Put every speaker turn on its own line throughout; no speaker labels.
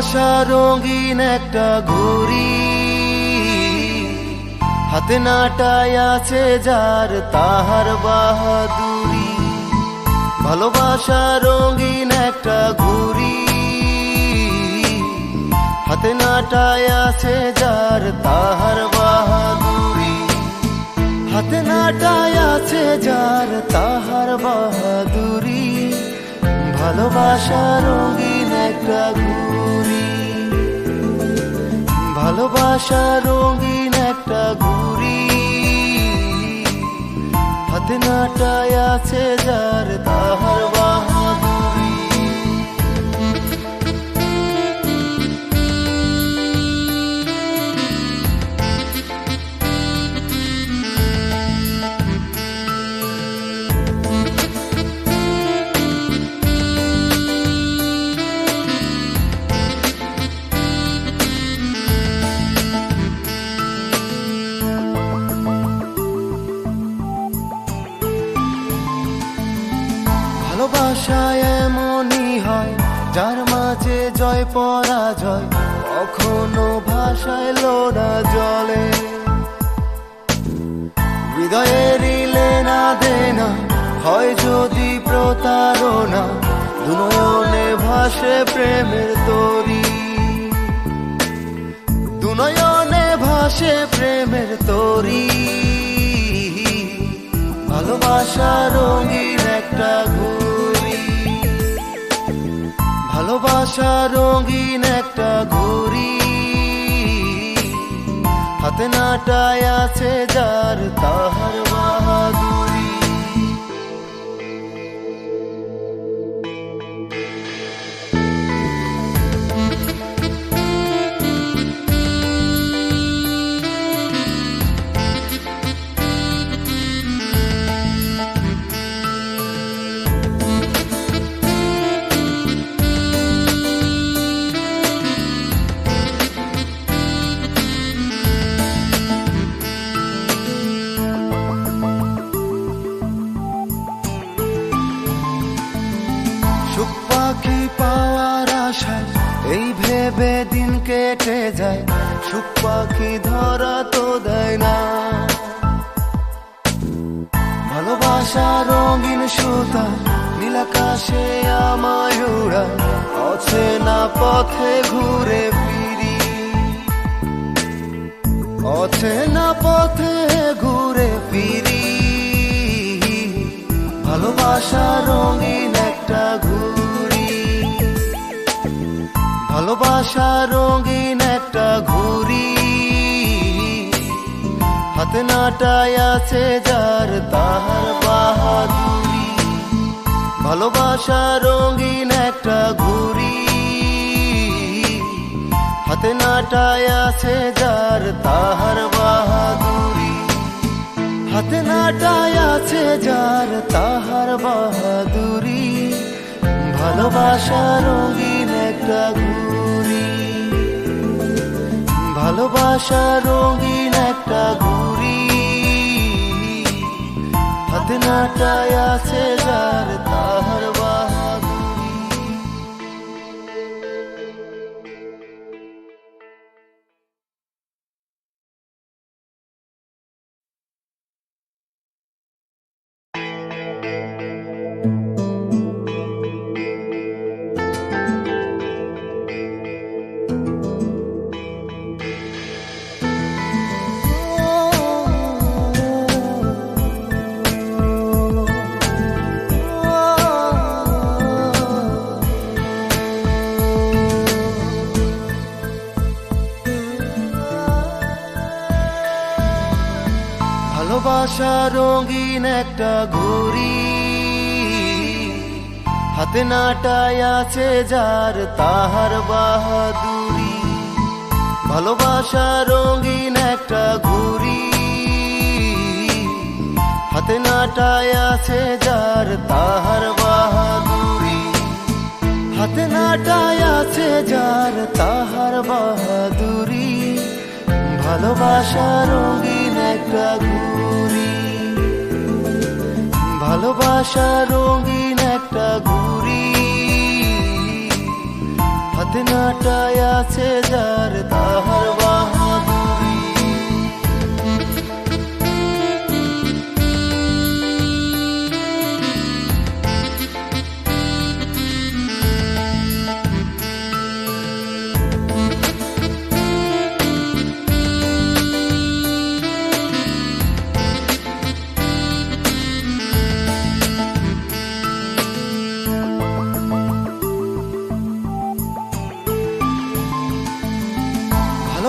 ভালোবাসা রঙিন একটা ঘুড়ি। হাতে নাটায় আছে যার তাহার বাহাদুরি। ভালোবাসা রঙিন একটা ঘুড়ি। হাতে নাটায় আছে যার তাহার বাহাদুরি। হাতে নাটায় আছে যার তাহার বাহাদুরি। ভালোবাসা রঙিন একটা ঘুড়ি। ভালোবাসা রঙিন একটা ঘুরি হাতে নাটায় আছে যার তাহার বাহাদুরি ভালোবাসায় এমনই হয়, যার মাঝে জয়, পরাজয়, কখনো ভাষায় লোনা জলে। হৃদয়ের না দেনা, হয় যদি প্রতারণা, দুনয়নে ভাসে প্রেমের তরি। দুনয়নে ভাসে প্রেমের তরি। ভালোবাসা রঙিন একটা ঘুড়ি ভালোবাসা রঙিন একটা ঘুড়ি। হাতে নাটায় আছে যার তাহার বাহাদুরি। ভেবে দিন কেটে যায়। সুখ পাখি ধরা তো দেয় না। ভালোবাসা রঙিন সুতা নীলাকাশে আমায় উড়ায় অচেনা পথে ঘুরে ফিরি। অচেনা পথে ভালোবাসা রঙিন একটা ঘুড়ি। হাতে নাটায় আছে যার তাহার বাহাদুরি। ভালোবাসা রঙিন একটা ঘুড়ি। হাতে নাটায় আছে যার তাহার বাহাদুরি। হাতে নাটায় আছে যার তাহার বাহাদুরি। ভালোবাসা রঙিন একটা ঘুড়ি ভালোবাসা রঙিন একটা ঘুড়ি হাতে নাটায় আছে যার তাহার ভালোবাসা রঙিন একটা ঘুড়ি। হাতে নাটায় আছে যার তাহার বাহাদুরি। ভালোবাসা রঙিন একটা ঘুড়ি। হাতে নাটায় আছে যার তাহার বাহাদুরি। হাতে নাটায় আছে যার তাহার বাহাদুরি। ভালোবাসা রঙিন একটা ঘুড়ি। ভালোবাসা রঙিন একটা ঘুরি হাতে নাটায় আছে যার তাহার বাহাদুরি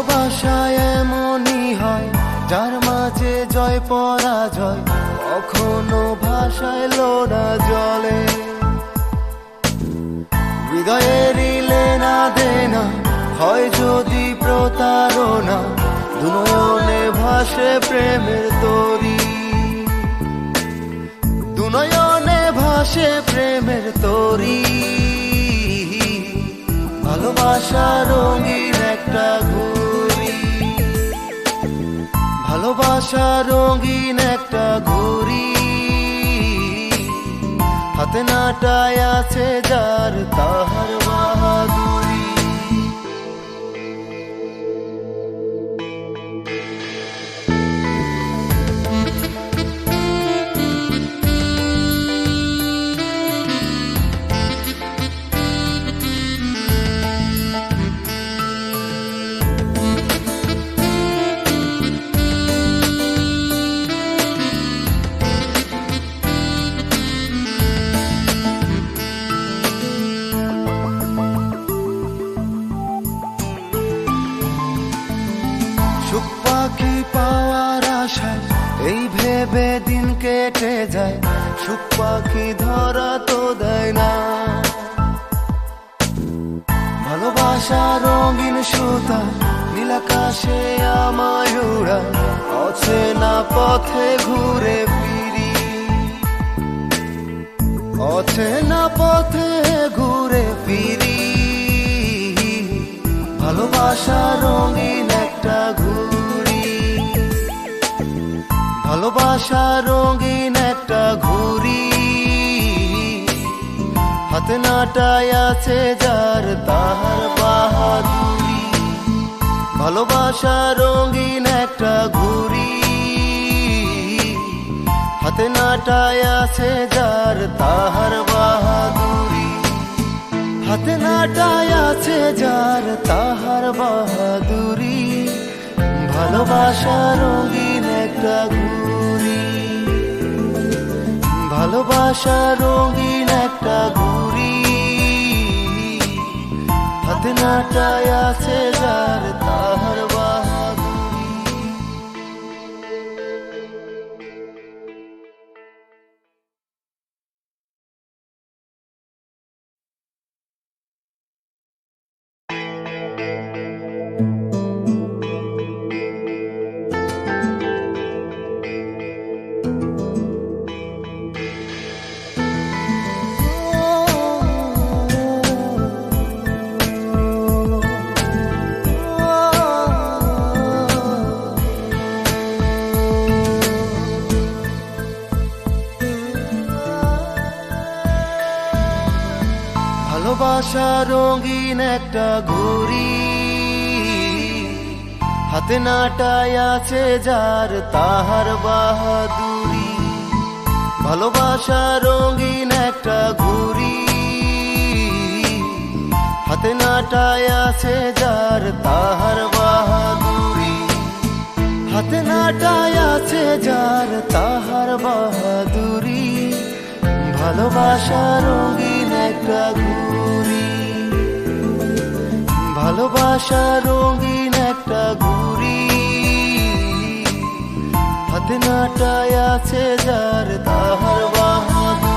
ভালোবাসায় এমনই হয়, যার মাঝে জয়, পরাজয়, কখনো ভাষায় লোনা জলে। হৃদয়ের না দেনা, হয় যদি প্রতারণা, দুনয়নে ভাসে প্রেমের তরি। দুনয়নে ভাসে প্রেমের তরি। ভালোবাসা রঙিন একটা ঘুরি ভালোবাসা রঙিন একটা ঘড়ি। হাতে নাটায় আছে যার তাহার বাহাদুরি। ভেবে দিন কেটে যায়, সুখ পাখি ধরা তো দেয় না। ভালোবাসা রঙিন সুতা নীলাকাশে আমায় উড়ায় অচেনা পথে ঘুরে ফিরি। অচেনা পথে ঘুরে ফিরি। ভালোবাসা রঙিন ভালোবাসা রঙিন একটা ঘুরি হাতে নাটায় আছে যার তাহার বাহাদুরি। ভালোবাসা রঙিন একটা ঘুরি হাতে নাটায় আছে যার তাহার বাহাদুরি। হাতে নাটায় আছে যার তাহার বাহাদুরি। ভালোবাসা রঙিন একটা ঘুরি ভালোবাসা রঙিন একটা ঘুরি হাতে নাটায় আছে যার তাহার ভালোবাসা রঙিন একটা ঘুরি হাতে নাটায় আছে যার তাহার বাহাদুরি। ভালোবাসা রঙিন একটা ঘুরি হাতে নাটায় আছে যার তাহার বাহাদুরি। হাতে নাটায় আছে যার তাহার বাহাদুরি। ভালোবাসা রঙিন একটা ঘুরি ভালোবাসা রঙিন একটা ঘুরি হাতে নাটায় আছে যার তাহার বাহাদুরি।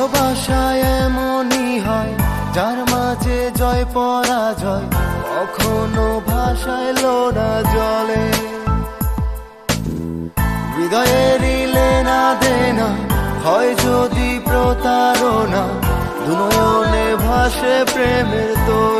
ভালোবাসা এমনই হয়, যার মাঝে জয়, পরাজয়, কখনো ভাষায় লোনা জলে। হৃদয়ের লেনা দেনা, হয় যদি প্রতারণা দুনয়নে ভাসে প্রেমের তো